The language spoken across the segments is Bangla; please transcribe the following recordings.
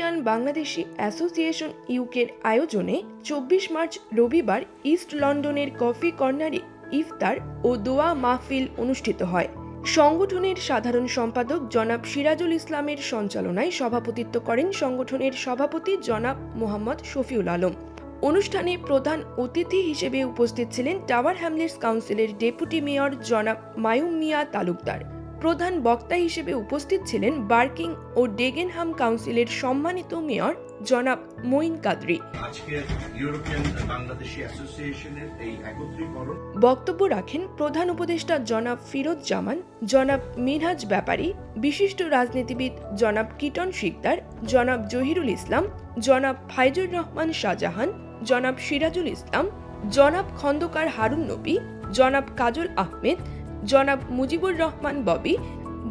বাংলাদেশি অ্যাসোসিয়েশন ইউকের আয়োজনে চব্বিশ মার্চ রবিবার ইস্ট লন্ডনের কফি কর্নারে ইফতার ও দোয়া মাহফিল অনুষ্ঠিত হয়। সংগঠনের সাধারণ সম্পাদক জনাব সিরাজুল ইসলামের সঞ্চালনায় সভাপতিত্ব করেন সংগঠনের সভাপতি জনাব মোহাম্মদ শফিউল আলম। অনুষ্ঠানে প্রধান অতিথি হিসেবে উপস্থিত ছিলেন টাওয়ার হ্যামলেটস কাউন্সিলের ডেপুটি মেয়র জনাব মায়ুম মিয়া তালুকদার। প্রধান বক্তা হিসেবে উপস্থিত ছিলেন বার্কিং ও ডেগেনহাম কাউন্সিলের সম্মানিত মেয়র জনাব মঈন কাদরি। বক্তব্য রাখেন প্রধান উপদেষ্টা জনাব ফিরোজ জামান জনাব মিনহাজ ব্যাপারী বিশিষ্ট রাজনীতিবিদ জনাব কিটন শিকদার জনাব জহিরুল ইসলাম জনাব ফাইজুর রহমান শাহজাহান জনাব সিরাজুল ইসলাম জনাব খন্দকার হারুন নবী জনাব কাজল আহমেদ জনাব মুজিবুর রহমান ববি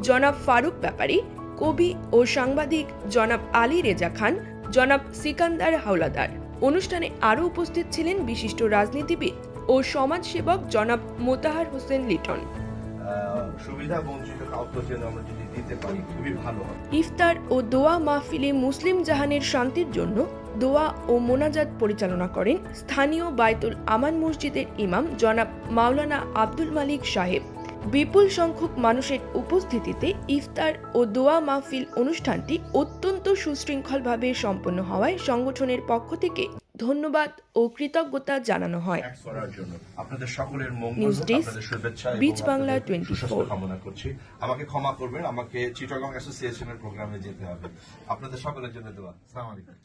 জনাব ফারুক ব্যাপারী কবি ও সাংবাদিক জনাব আলী রেজা খান জনাব সিকান্দার হাওলাদার। অনুষ্ঠানে আরও উপস্থিত ছিলেন বিশিষ্ট রাজনীতিবিদ ও সমাজসেবক জনাব মোতাহার হোসেন লিটন। ইফতার ও দোয়া মাহফিলে মুসলিম জাহানের শান্তির জন্য দোয়া ও মোনাজাত পরিচালনা করেন স্থানীয় বায়তুল আমান মসজিদের ইমাম জনাব মাওলানা আব্দুল মালিক সাহেব। বিপুল সংখ্যক মানুষের উপস্থিতিতে ইফতার ও দোয়া মাহফিল অনুষ্ঠানটি অত্যন্ত সুশৃঙ্খলভাবে সম্পন্ন হওয়ায় সংগঠনের পক্ষ থেকে ধন্যবাদ ও কৃতজ্ঞতা জানানো হয়। আপনাদের সকলের নিউজ ডেস্ক, বিচ বাংলা 24 কামনা করছি। আমাকে ক্ষমা করবেন আমাকে চিটাগং অ্যাসোসিয়েশনের প্রোগ্রামে যেতে হবে। আপনাদের সকলের জন্য দোয়া। আসসালামু আলাইকুম।